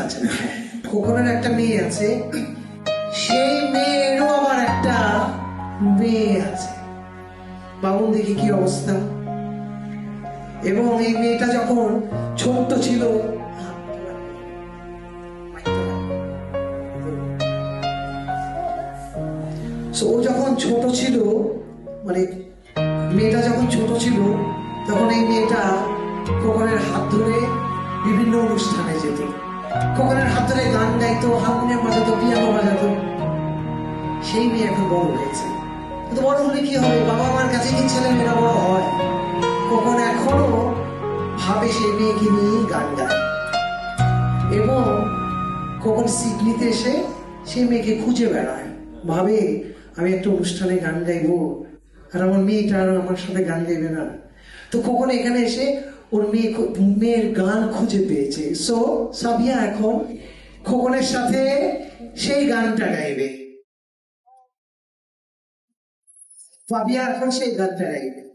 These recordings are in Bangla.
আচ্ছা খোকনের একটা মেয়ে আছে, সেই মেয়েরও আবার একটা মেয়ে আছে। বাবুন, দেখি কি অবস্থা? এবং এই মেয়েটা যখন ছোট্ট ছিল ও যখন ছোট ছিল মানে মেয়েটা যখন ছোট ছিল, তখন এই মেয়েটা খোকনের হাত ধরে বিভিন্ন অনুষ্ঠানে যেত। খোকনের হাত ধরে গান গাইতো হারমোনিয়াম বাজাতো, পিয়ানো বাজাতো। সেই মেয়ে এখন বড় হয়েছে। কিন্তু বড় হলে কি হবে? বাবা মার কাছে কি ছেলে মেয়েরা বড় হয়? কখন এখনও ভাবে সেই মেয়েকে নিয়ে গান গায়। এবং কখন সিডনিতে এসে সেই মেয়েকে খুঁজে বেড়ায়। ভাবে, আমি একটা অনুষ্ঠানে গান গাইবো। আর আমার মেয়েটা আর আমার সাথে গান গাইবে না। তো কখন এখানে এসে ওর মেয়ে মেয়ের গান খুঁজে পেয়েছে। সো সাবিয়া এখন খোকনের সাথে সেই গানটা গাইবে। ফাবিয়া এখন সেই গানটা গাইবে।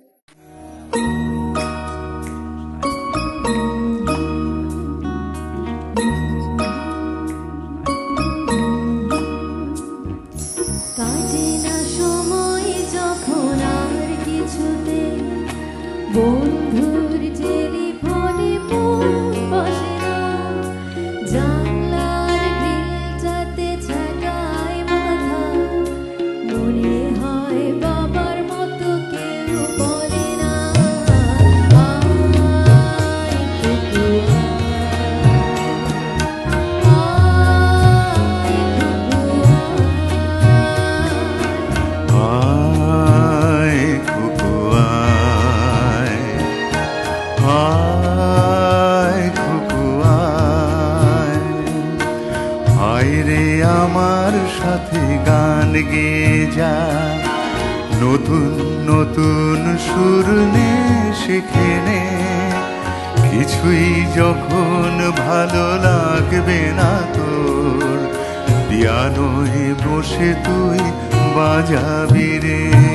কাটে নতুন নতুন সুর নে শিখে নে। কিছুই যখন ভালো লাগবে না তোর, পিয়ানোয় বসে তুই বাজাবি রে।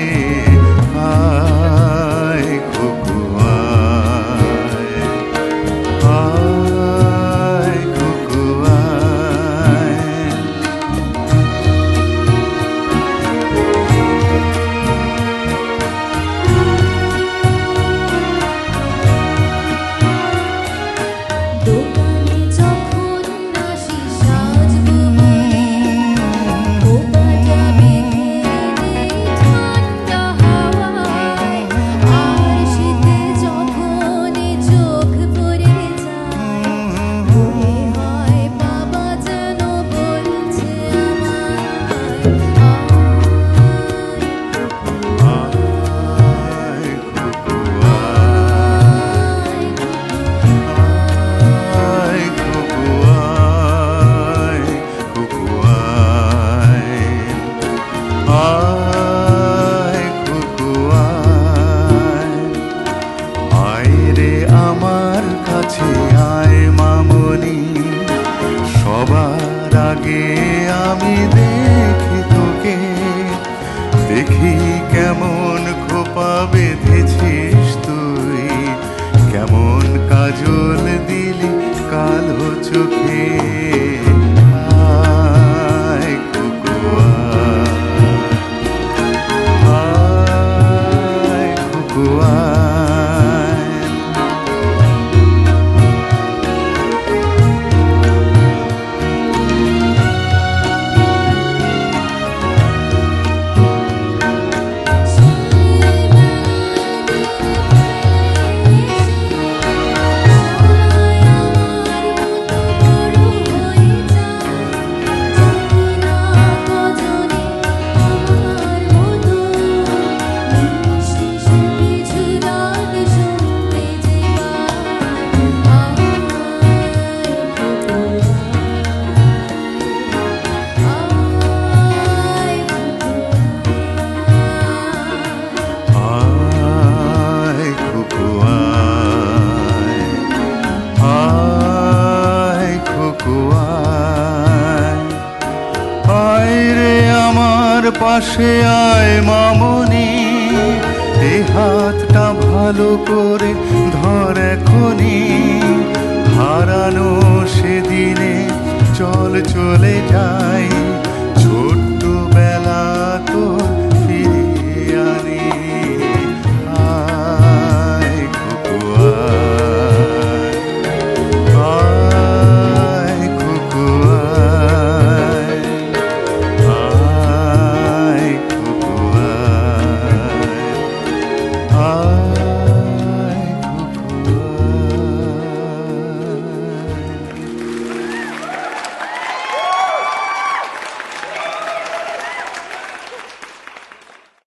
জাগে আমি দেখি তোকে। দেখি কেমন খোপা বেঁধেছিস তুই। কেমন কাজল দিলি কালো চোখে। পাশে আয় মামনি এ হাতটা ভালো করে ধর এখনি হারানো সেদিনে চল চলে যাই।